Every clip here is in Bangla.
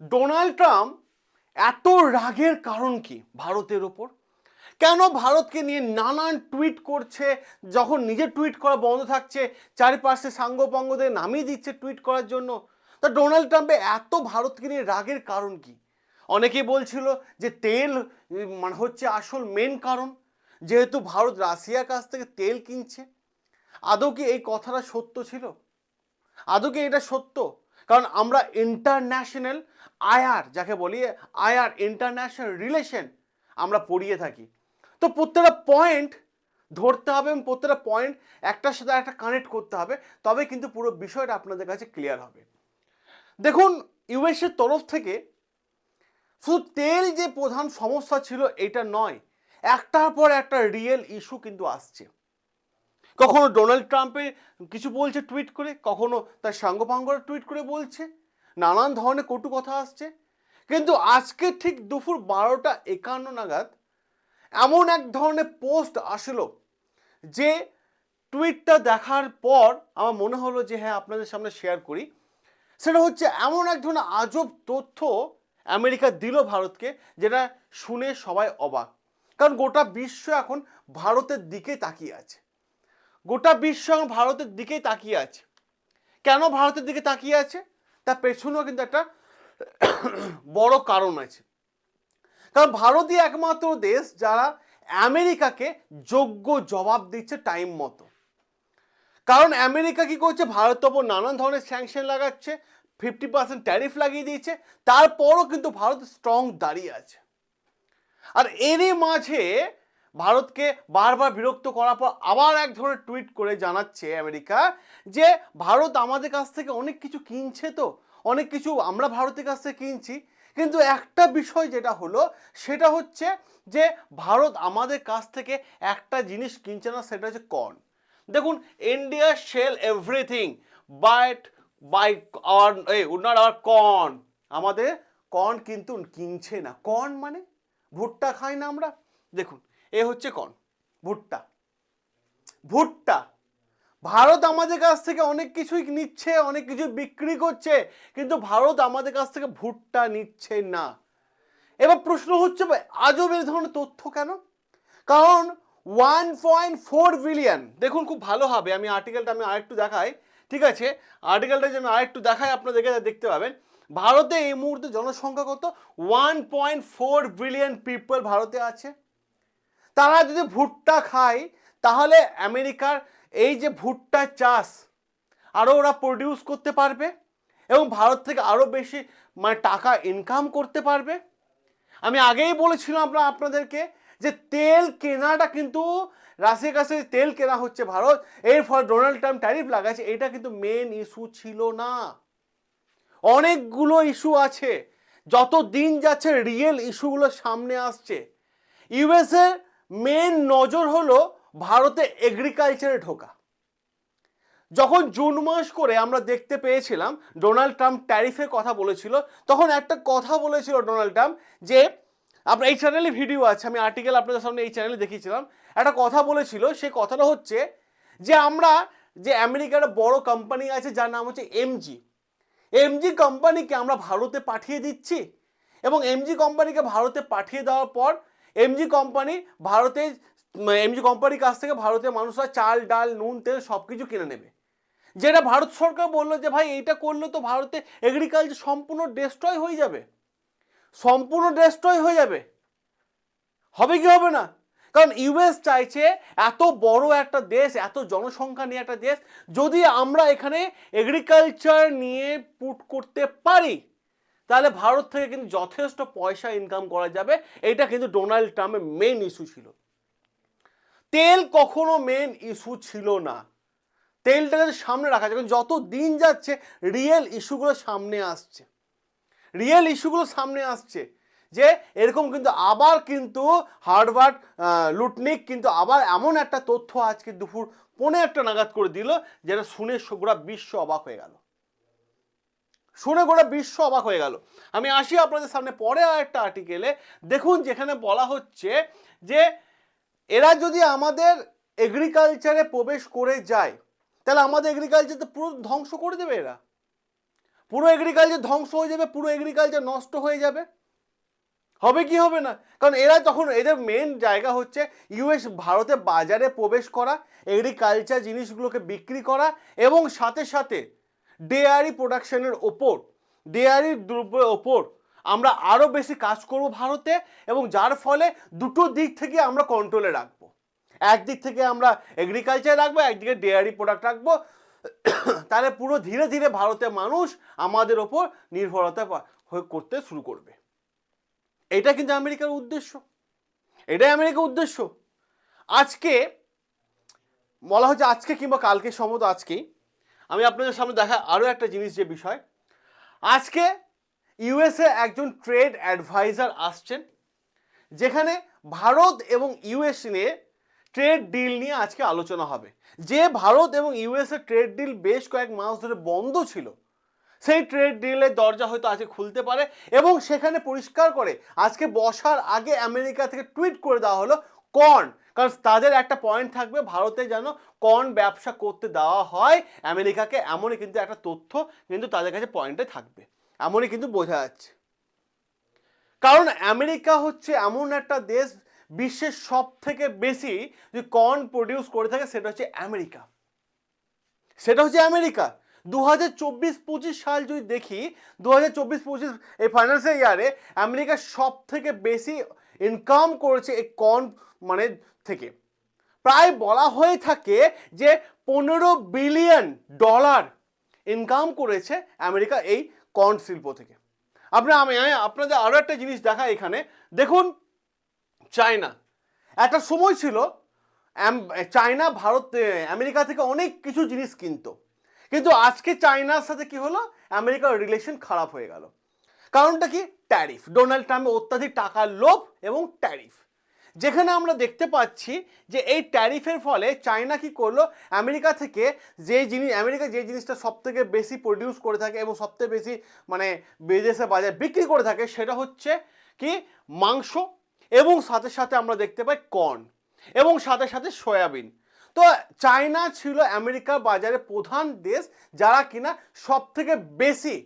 ডোনাল্ড ট্রাম্প এত রাগের কারণ কি ভারতের ওপর? কেন ভারতকে নিয়ে নানান টুইট করছে, যখন নিজে টুইট করা বন্ধ থাকছে, চারিপাশে সাঙ্গপাঙ্গদের নামিয়ে দিচ্ছে টুইট করার জন্য? তা ডোনাল্ড ট্রাম্পে এত ভারতকে নিয়ে রাগের কারণ কি? অনেকেই বলছিল যে তেল মানে হচ্ছে আসল মেন কারণ, যেহেতু ভারত রাশিয়ার কাছ থেকে তেল কিনছে। আদৌ কি এই কথাটা সত্য ছিল? আদৌ কি এটা সত্য? কারণ আমরা ইন্টারন্যাশনাল আয়ার যাকে বলি আয়ার ইন্টারন্যাশনাল রিলেশন আমরা পড়িয়ে থাকি। তো প্রত্যেকটা পয়েন্ট ধরতে হবে এবং প্রত্যেকটা পয়েন্ট একটার সাথে একটা কানেক্ট করতে হবে, তবে কিন্তু পুরো বিষয়টা আপনাদের কাছে ক্লিয়ার হবে। দেখুন ইউএসের তরফ থেকে শুধু তেল যে প্রধান সমস্যা ছিল, এটা নয়, একটার পর একটা রিয়েল ইস্যু কিন্তু আসছে। কখনো ডোনাল্ড ট্রাম্পে কিছু বলছে টুইট করে, কখনো তার সাঙ্গপাঙ্গরা টুইট করে বলছে, নানান ধরনের কটু কথা আসছে। কিন্তু আজকে ঠিক দুপুর বারোটা একান্ন নাগাদ এমন এক ধরনের পোস্ট আসলো যে টুইটটা দেখার পর আমার মনে হলো যে হ্যাঁ আপনাদের সামনে শেয়ার করি। সেটা হচ্ছে এমন এক ধরনের আজব তথ্য আমেরিকা দিল ভারতকে, যেটা শুনে সবাই অবাক। কারণ গোটা বিশ্ব এখন ভারতের দিকে তাকিয়ে আছে। গোটা বিশ্ব এখন ভারতের দিকেই তাকিয়ে আছে। কেন ভারতের দিকে তাকিয়ে আছে? তার পেছনেও কিন্তু একটা বড় কারণ আছে। কারণ ভারতই একমাত্র দেশ যারা আমেরিকাকে যোগ্য জবাব দিচ্ছে টাইম মতো। কারণ আমেরিকা কি করছে? ভারতের ওপর নানান ধরনের স্যাংশন লাগাচ্ছে ফিফটি পার্সেন্ট ট্যারিফ লাগিয়ে দিয়েছে, তারপরও কিন্তু ভারত স্ট্রং দাঁড়িয়ে আছে। আর এরই মাঝে ভারতকে বারবার বিরক্ত করার পর আবার এক ধরনের টুইট করে জানাচ্ছে আমেরিকা যে, ভারত আমাদের কাছ থেকে অনেক কিছু কিনছে তো? অনেক কিছু আমরা ভারতের কাছ থেকে কিনছি। কিন্তু একটা বিষয় যেটা হলো, সেটা হচ্ছে যে, ভারত আমাদের কাছ থেকে একটা জিনিস কিনছে না, সেটা হচ্ছে কর্ন। দেখুন India sell everything but buy our এই নট আওয়ার কর্ন। আমাদের কর্ন কিন্তু কিনছে না। কর্ন মানে? ভুট্টা খাই না আমরা। দেখুন এ হচ্ছে কন? ভুট্টা। ভুট্টা। ভারত আমাদের কাছ থেকে অনেক কিছুই নিচ্ছে, অনেক কিছু বিক্রি করছে, কিন্তু ভারত আমাদের কাছ থেকে ভুট্টা নিচ্ছে না। এবার প্রশ্ন হচ্ছে আজব এই ধরনের তথ্য কেন? কারণ ওয়ান পয়েন্ট ফোর বিলিয়ন দেখুন খুব ভালো হবে, আমি আর্টিকেলটা আমি আরেকটু দেখাই, ঠিক আছে? আর্টিকেলটা যেন আরেকটু দেখাই আপনাদেরকে দেখতে পাবেন। ভারতে এই মুহূর্তে জনসংখ্যা কত? One point four billion people ভারতে আছে। তারা যদি ভুট্টা খায়, তাহলে আমেরিকার এই যে ভুট্টা চাষ আরও ওরা প্রডিউস করতে পারবে এবং ভারত থেকে আরও বেশি মানে টাকা ইনকাম করতে পারবে। আমি আগেই বলেছিলাম আপনার আপনাদেরকে যে তেল কেনাটা কিন্তু রাশিয়ার কাছে তেল কেনা হচ্ছে ভারত। এর ফলে ডোনাল্ড ট্রাম্প ট্যারিফ লাগাচ্ছে, এটা কিন্তু মেন ইস্যু ছিল না। অনেকগুলো ইস্যু আছে যত দিন যাচ্ছে রিয়েল ইস্যুগুলো সামনে আসছে। ইউএসএ মেন নজর হলো ভারতে এগ্রিকালচারে ঢোকা। যখন জুন মাস করে আমরা দেখতে পেয়েছিলাম, ডোনাল্ড ট্রাম্প ট্যারিফের কথা বলেছিল, তখন একটা কথা বলেছিল ডোনাল্ড ট্রাম্প যে, আপনার এই চ্যানেলে ভিডিও আছে, আমি আর্টিকেল আপনাদের সামনে এই চ্যানেলে দেখিয়েছিলাম, একটা কথা বলেছিল, সে কথাটা হচ্ছে যে আমরা যে আমেরিকার বড় কোম্পানি আছে, যার নাম হচ্ছে এমজি এমজি কোম্পানিকে আমরা ভারতে পাঠিয়ে দিচ্ছি এবং এমজি কোম্পানিকে ভারতে পাঠিয়ে দেওয়ার পর এমজি কোম্পানি ভারতে এমজি কোম্পানির কাছ থেকে ভারতের মানুষরা চাল, ডাল, নুন, তেল সব কিছু কিনে নেবে। যেটা ভারত সরকার বলল যে, ভাই, এইটা করলে তো ভারতে এগ্রিকালচার সম্পূর্ণ ডিস্ট্রয় হয়ে যাবে। সম্পূর্ণ ডিস্ট্রয় হয়ে যাবে। হবে কি হবে না? কারণ ইউএস চাইছে এত বড় একটা দেশ, এত জনসংখ্যা নিয়ে একটা দেশ, যদি আমরা এখানে এগ্রিকালচার নিয়ে পুট করতে পারি তাহলে ভারত থেকে কিন্তু যথেষ্ট পয়সা ইনকাম করা যাবে। এটা কিন্তু ডোনাল্ড ট্রাম্পের মেন ইস্যু ছিল। তেল কখনো মেন ইস্যু ছিল না। তেলটাকে সামনে রাখা যাবে যত দিন যাচ্ছে রিয়েল ইস্যুগুলো সামনে আসছে। রিয়েল ইস্যুগুলো সামনে আসছে যে এরকম কিন্তু আবার কিন্তু হার্ভার্ড লুটনিক কিন্তু আবার এমন একটা তথ্য আজকে দুপুর পৌনে একটা নাগাদ করে দিল, যেটা শুনে গোটা বিশ্ব অবাক হয়ে গেল। শুনে গোটা বিশ্ব অবাক হয়ে গেল। আমি আসি আপনাদের সামনে পরে আর একটা আর্টিকেলে দেখুন, যেখানে বলা হচ্ছে যে, এরা যদি আমাদের এগ্রিকালচারে প্রবেশ করে যায়, তাহলে আমাদের এগ্রিকালচার তো পুরো ধ্বংস করে দেবে এরা। পুরো এগ্রিকালচার ধ্বংস হয়ে যাবে, পুরো এগ্রিকালচার নষ্ট হয়ে যাবে। হবে কি হবে না? কারণ এরা তখন, এদের মেন জায়গা হচ্ছে ইউএস ভারতে বাজারে প্রবেশ করা এগ্রিকালচার জিনিসগুলোকে বিক্রি করা, এবং সাথে সাথে ডেয়ারি প্রোডাকশনের ওপর, ডেয়ারি দ্রব্যের ওপর আমরা আরও বেশি কাজ করব ভারতে এবং যার ফলে দুটো দিক থেকে আমরা কন্ট্রোলে রাখব। একদিক থেকে আমরা এগ্রিকালচার রাখব, একদিকে ডেয়ারি প্রোডাক্ট রাখব। তাহলে পুরো ধীরে ধীরে ভারতের মানুষ আমাদের ওপর নির্ভরতা করতে শুরু করবে। এটা কিন্তু আমেরিকার উদ্দেশ্য। এটাই আমেরিকার উদ্দেশ্য। আজকে বলা হচ্ছে আজকে কিংবা কালকে, সম্ভবত আজকেই আমি আপনাদের সামনে দেখা আরও একটা জিনিস যে বিষয়। আজকে ইউএসএ একজন ট্রেড অ্যাডভাইজার আসছেন, যেখানে ভারত এবং ইউএস নিয়ে ট্রেড ডিল নিয়ে আজকে আলোচনা হবে। যে ভারত এবং ইউএসএ ট্রেড ডিল বেশ কয়েক মাস ধরে বন্ধ ছিল, সেই ট্রেড ডিলের দরজা হয়তো আজকে খুলতে পারে এবং সেখানে পরিষ্কার করে আজকে বসার আগে আমেরিকা থেকে টুইট করে দেওয়া হলো, কর্ন কারণ তাদের একটা পয়েন্ট থাকবে ভারতে যেন কর্ন ব্যবসা করতে দেওয়া হয়। আমেরিকাকে এমনই কিন্তু একটা তথ্য কিন্তু তাদের কাছে পয়েন্টে থাকবে। এমনই কিন্তু বোঝা যাচ্ছে। কারণ আমেরিকা হচ্ছে এমন একটা দেশ বিশ্বের সব থেকে বেশি যে কর্ন প্রডিউস করে থাকে সেটা হচ্ছে আমেরিকা। সেটা হচ্ছে আমেরিকা। দু হাজার চব্বিশ পঁচিশ সাল যদি দেখি দু হাজার চব্বিশ পঁচিশ এই ফাইন্যান্সিয়াল ইয়ারে আমেরিকা সব থেকে বেশি ইনকাম করেছে এই কর্ন মানে থেকে। প্রায় বলা হয়ে থাকে যে পনেরো বিলিয়ন ডলার ইনকাম করেছে আমেরিকা এই কর্ন শিল্প থেকে। আপনার আমি আপনাদের আরও একটা জিনিস দেখা এখানে। দেখুন, চায়না। একটা সময় ছিল চায়না ভারত আমেরিকা থেকে অনেক কিছু জিনিস কিনতো। কিন্তু আজকে চায়নার সাথে কি হলো? আমেরিকার রিলেশন খারাপ হয়ে গেল। কারণটা কি? ট্যারিফ ডোনাল্ড ট্রাম্পের অত্যাধিক টাকার লোভ এবং ট্যারিফ যেখানে আমরা দেখতে পাচ্ছি যে এই ট্যারিফের ফলে চায়না কি করল? আমেরিকা থেকে যে জিনিস, আমেরিকা যে জিনিসটা সব থেকে বেশি প্রডিউস করে থাকে এবং সবথেকে বেশি মানে বিদেশে বাজারে বিক্রি করে থাকে সেটা হচ্ছে কি? মাংস এবং সাথে সাথে আমরা দেখতে পাই কর্ন এবং সাথে সাথে সয়াবিন। তো চায়না ছিল আমেরিকার বাজারে প্রধান দেশ যারা কিনা সব থেকে বেশি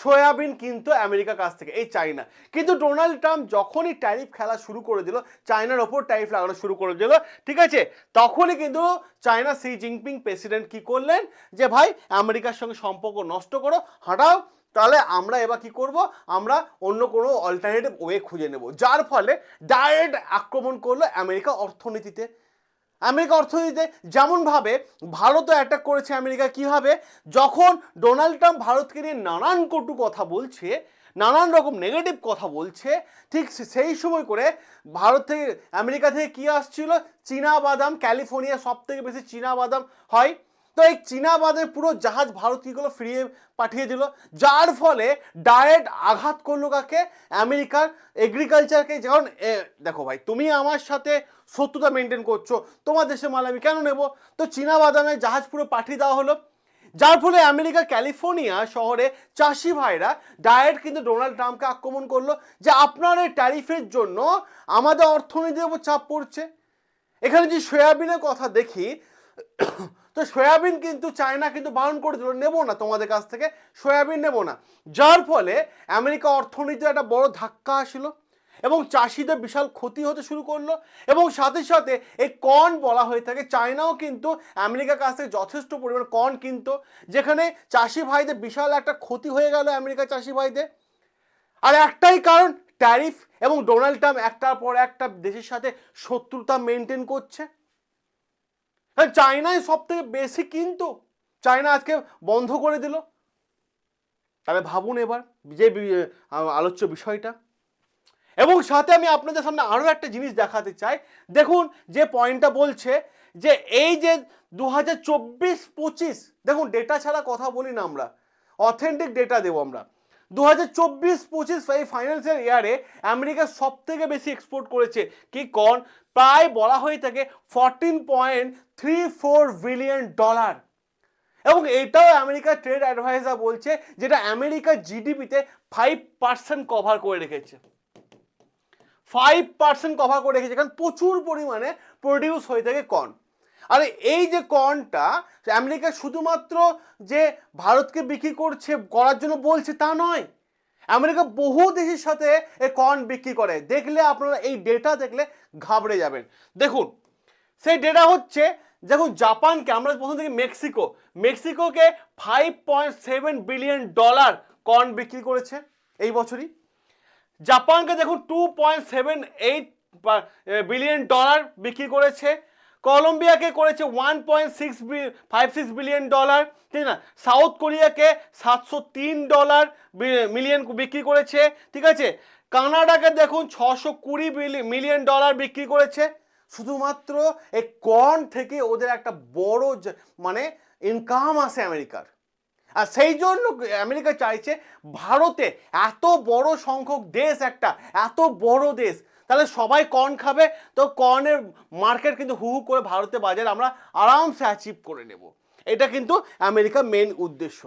সয়াবিন কিন্তু আমেরিকার কাছ থেকে, এই চায়না। কিন্তু ডোনাল্ড ট্রাম্প যখনই ট্যারিফ খেলা শুরু করে দিল, চায়নার ওপর ট্যারিফ লাগানো শুরু করে দিল, ঠিক আছে? তখনই কিন্তু চায়না সি জিনপিং প্রেসিডেন্ট কি করলেন? যে, ভাই, আমেরিকার সঙ্গে সম্পর্ক নষ্ট করো, হাঁটাও, তাহলে আমরা এবার কি করব? আমরা অন্য কোনো অল্টারনেটিভ ওয়ে খুঁজে নেব। যার ফলে ডাইরেক্ট আক্রমণ করল আমেরিকা অর্থনীতিতে। আমেরিকা অর্থনীতিতে যেমনভাবে ভারতও অ্যাটাক করেছে আমেরিকা, কীভাবে? যখন ডোনাল্ড ট্রাম্প ভারতকে নিয়ে নানান কটু কথা বলছে, নানান রকম নেগেটিভ কথা বলছে, ঠিক সেই সময় করে ভারত থেকে, আমেরিকা থেকে কী আসছিল? চীনা বাদাম, ক্যালিফোর্নিয়া সব থেকে বেশি চীনা বাদাম হয়। তো এই চীনা বাদামের পুরো জাহাজ ভারত কী করল? ফিরিয়ে পাঠিয়ে দিল। যার ফলে ডাইরেক্ট আঘাত করল কাকে? আমেরিকার এগ্রিকালচারকে যেমন দেখো ভাই, তুমি আমার সাথে শত্রুতা মেনটেন করছ। তোমার দেশে মাল আমি কেন নেব? তো চীনা বাদামের জাহাজ পুরো পাঠিয়ে দেওয়া হলো। যার ফলে আমেরিকার ক্যালিফোর্নিয়া শহরে চাষি ভাইরা ডাইরেক্ট কিন্তু ডোনাল্ড ট্রাম্পকে আক্রমণ করল যে আপনার এই ট্যারিফের জন্য আমাদের অর্থনীতির উপর চাপ পড়ছে। এখানে যদি সয়াবিনের কথা দেখি তো সয়াবিন কিন্তু চায়না কিন্তু বারণ করে দিল নেব না তোমাদের কাছ থেকে, সয়াবিন নেব না। যার ফলে আমেরিকা অর্থনীতিতে একটা বড় ধাক্কা আসলো এবং চাষিদের বিশাল ক্ষতি হতে শুরু করল এবং সাথে সাথে এই কর্ন বলা হয়ে থাকে, চায়নাও কিন্তু আমেরিকার কাছ থেকে যথেষ্ট পরিমাণ কর্ন কিনতো, যেখানে চাষি ভাইদের বিশাল একটা ক্ষতি হয়ে গেল আমেরিকার চাষি ভাইদের। আর একটাই কারণ ট্যারিফ এবং ডোনাল্ড ট্রাম্প একটার পর একটা দেশের সাথে শত্রুতা মেনটেন করছে। হ্যাঁ চায়নায় সব থেকে বেশি কিন্তু চায়না আজকে বন্ধ করে দিল। তাহলে ভাবুন এবার যে আলোচ্য বিষয়টা। এবং সাথে আমি আপনাদের সামনে আরও একটা জিনিস দেখাতে চাই। দেখুন, যে পয়েন্টটা বলছে যে এই যে দু হাজার চব্বিশ পঁচিশ, দেখুন ডেটা ছাড়া কথা বলি না আমরা। অথেন্টিক ডেটা দেবো আমরা। দু হাজার চব্বিশ পঁচিশ এই ফাইন্যান্সিয়াল ইয়ারে আমেরিকা সব থেকে বেশি এক্সপোর্ট করেছে। কি কর্ন প্রায় বলা হয়ে থাকে fourteen point three four billion dollar এবং এটাও আমেরিকার ট্রেড অ্যাডভাইজার বলছে যেটা আমেরিকার জিডিপিতে ফাইভ পার্সেন্ট কভার করে রেখেছে। ফাইভ পার্সেন্ট কভার করে রেখেছে, কারণ প্রচুর পরিমাণে প্রডিউস হয়ে থাকে কর্ন আর এই যে কর্নটা আমেরিকা শুধুমাত্র যে ভারতকে বিক্রি করছে, করার জন্য বলছে তা নয় আমেরিকা বহু দেশের সাথে এই কর্ন বিক্রি করে। দেখলে আপনারা এই ডেটা দেখলে ঘাবড়ে যাবেন। দেখুন, সেই ডেটা হচ্ছে, দেখুন জাপানকে, আমরা প্রথম থেকে Mexico. মেক্সিকোকে five point seven billion dollar corn বিক্রি করেছে এই বছরই। জাপানকে, দেখুন two point seven eight billion dollar বিক্রি করেছে। কলম্বিয়াকে করেছে one point six five six billion dollar ঠিক না? সাউথ কোরিয়াকে সাতশো তিন ডলার মিলিয়ন বিক্রি করেছে, ঠিক আছে? কানাডাকে দেখুন ছশো কুড়ি মিলিয়ন ডলার বিক্রি করেছে। শুধুমাত্র এই কর্ন থেকে ওদের একটা বড় মানে ইনকাম আসে আমেরিকার। আর সেই জন্য আমেরিকা চাইছে ভারতে এত বড় সংখ্যক দেশ একটা, এত বড় দেশ তাহলে সবাই কর্ন খাবে। তো কর্নের মার্কেট কিন্তু হু হু করে ভারতে বাজারে আমরা আরামসে অ্যাচিভ করে নেব। এটা কিন্তু আমেরিকার মেন উদ্দেশ্য।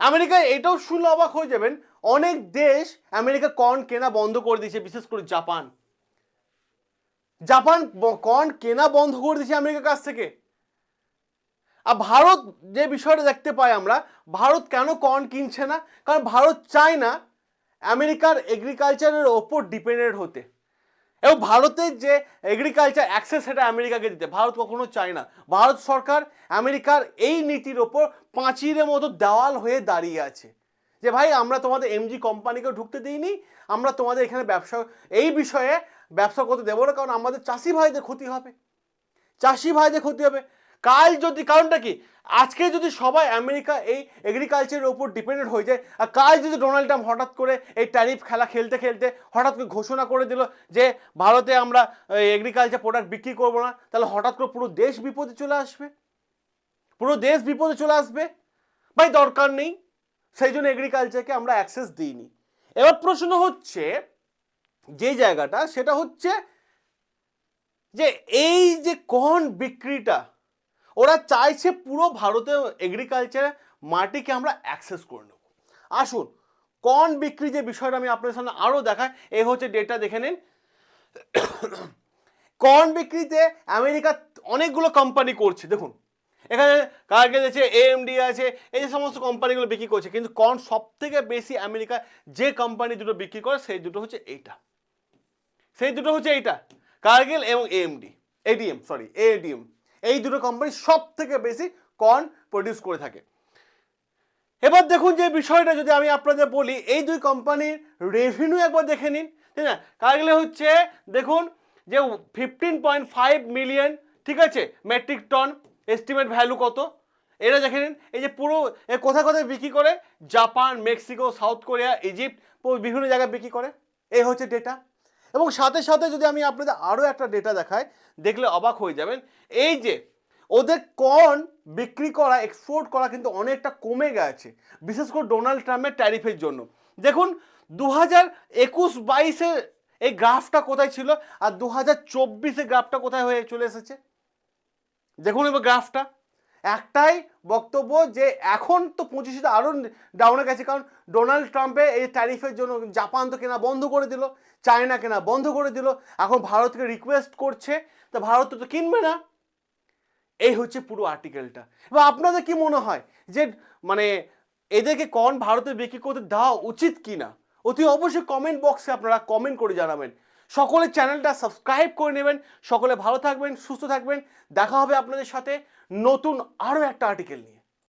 আমেরিকা এটাও শুনলে অবাক হয়ে যাবেন, অনেক দেশ আমেরিকা কর্ন কেনা বন্ধ করে দিয়েছে, বিশেষ করে জাপান। জাপান কর্ন কেনা বন্ধ করে দিয়েছে আমেরিকার কাছ থেকে। আর ভারত যে বিষয়টা দেখতে পাই আমরা, ভারত কেন কর্ন কিনছে না? কারণ ভারত চায় না আমেরিকার এগ্রিকালচারের ওপর ডিপেন্ডেন্ট হতে। এবং ভারতের যে এগ্রিকালচার অ্যাক্সেস সেটা আমেরিকাকে দিতে। ভারত কখনো চায় না। ভারত সরকার আমেরিকার এই নীতির ওপর পাঁচিরের মতো দেওয়াল হয়ে দাঁড়িয়ে আছে। যে ভাই, আমরা তোমাদের এমজি কোম্পানিকে ঢুকতে দিইনি, আমরা তোমাদের এখানে ব্যবসা, এই বিষয়ে ব্যবসা করতে দেবো না, কারণ আমাদের চাষি ভাইদের ক্ষতি হবে। চাষি ভাইদের ক্ষতি হবে। কাল যদি, কারণটা কি? আজকে যদি সবাই আমেরিকা এই এগ্রিকালচারের ওপর ডিপেন্ডেন্ট হয়ে যায়, আর কাল যদি ডোনাল্ড ট্রাম্প হঠাৎ করে এই ট্যারিফ খেলা খেলতে খেলতে হঠাৎ করে ঘোষণা করে দিল যে ভারতে আমরা এগ্রিকালচার প্রোডাক্ট বিক্রি করব না, তাহলে হঠাৎ করে পুরো দেশ বিপদে চলে আসবে? পুরো দেশ বিপদে চলে আসবে? ভাই, দরকার নেই। সেই জন্য এগ্রিকালচারকে আমরা অ্যাক্সেস দিইনি। এবার প্রশ্ন হচ্ছে, যে জায়গাটা, সেটা হচ্ছে যে এই যে কর্ন বিক্রিটা ওরা চাইছে পুরো ভারতীয় এগ্রিকালচার মাটিকে আমরা অ্যাক্সেস করে নেব। আসুন কর্ন বিক্রি যে বিষয়টা আমি আপনাদের সামনে আরও দেখাই, এ হচ্ছে ডেটা দেখে নিন। কর্ন বিক্রিতে আমেরিকা অনেকগুলো কোম্পানি করছে, দেখুন। এখানে কার্গেল আছে এএমডি আছে, এই যে সমস্ত কোম্পানিগুলো বিক্রি করছে, কিন্তু কর্ন সব থেকে বেশি আমেরিকা যে কোম্পানি দুটো বিক্রি করে, সেই দুটো হচ্ছে এইটা। সেই দুটো হচ্ছে এইটা, কার্গিল এবং এএমডি এডিএম সরি এডিএম এই দুটো কোম্পানি সব থেকে বেশি কর্ন প্রডিউস করে থাকে। এবার দেখুন যে বিষয়টা যদি আমি আপনাদের বলি, এই দুই কোম্পানির রেভিনিউ একবার দেখে নিন, ঠিক না কার্গিলে হচ্ছে, দেখুন যে ফিফটিন পয়েন্ট ফাইভ মিলিয়ন ঠিক আছে? মেট্রিক টন এস্টিমেট ভ্যালু কত? এটা দেখে নিন, এই যে পুরো কোথায় কোথায় বিক্রি করে? Japan Mexico South Korea Egypt বিভিন্ন জায়গায় বিক্রি করে। এই হচ্ছে ডেটা এবং সাথে সাথে যদি আমি আপনাদের আরও একটা ডেটা দেখাই, দেখলে অবাক হয়ে যাবেন। এই যে, ওদের কর্ন বিক্রি করা এক্সপোর্ট করা কিন্তু অনেকটা কমে গেছে, বিশেষ করে ডোনাল্ড ট্রাম্পের ট্যারিফের জন্য। দেখুন দু হাজার একুশ বাইশে এই গ্রাফটা কোথায় ছিল আর দু হাজার চব্বিশে গ্রাফটা কোথায় হয়ে চলে এসেছে? দেখুন এবার গ্রাফটা একটাই বক্তব্য যে এখন তো পঁচিশে আরও ডাউনে গেছে, কারণ ডোনাল্ড ট্রাম্পের এই ট্যারিফের জন্য জাপান তো কেনা বন্ধ করে দিল চায়না কেনা বন্ধ করে দিল, এখন ভারতকে রিকোয়েস্ট করছে, তা ভারত তো কিনবে না। এই হচ্ছে পুরো আর্টিকেলটা এবার আপনাদের কি মনে হয় যে মানে এদেরকে কন ভারতে বিক্রি করতে দেওয়া উচিত কি না অতি অবশ্যই কমেন্ট বক্সে আপনারা কমেন্ট করে জানাবেন। সকলে চ্যানেলটা সাবস্ক্রাইব করে নেবেন, সকলে ভালো থাকবেন, সুস্থ থাকবেন, দেখা হবে আপনাদের সাথে। নতুন আরও একটা আর্টিকেল নিয়ে।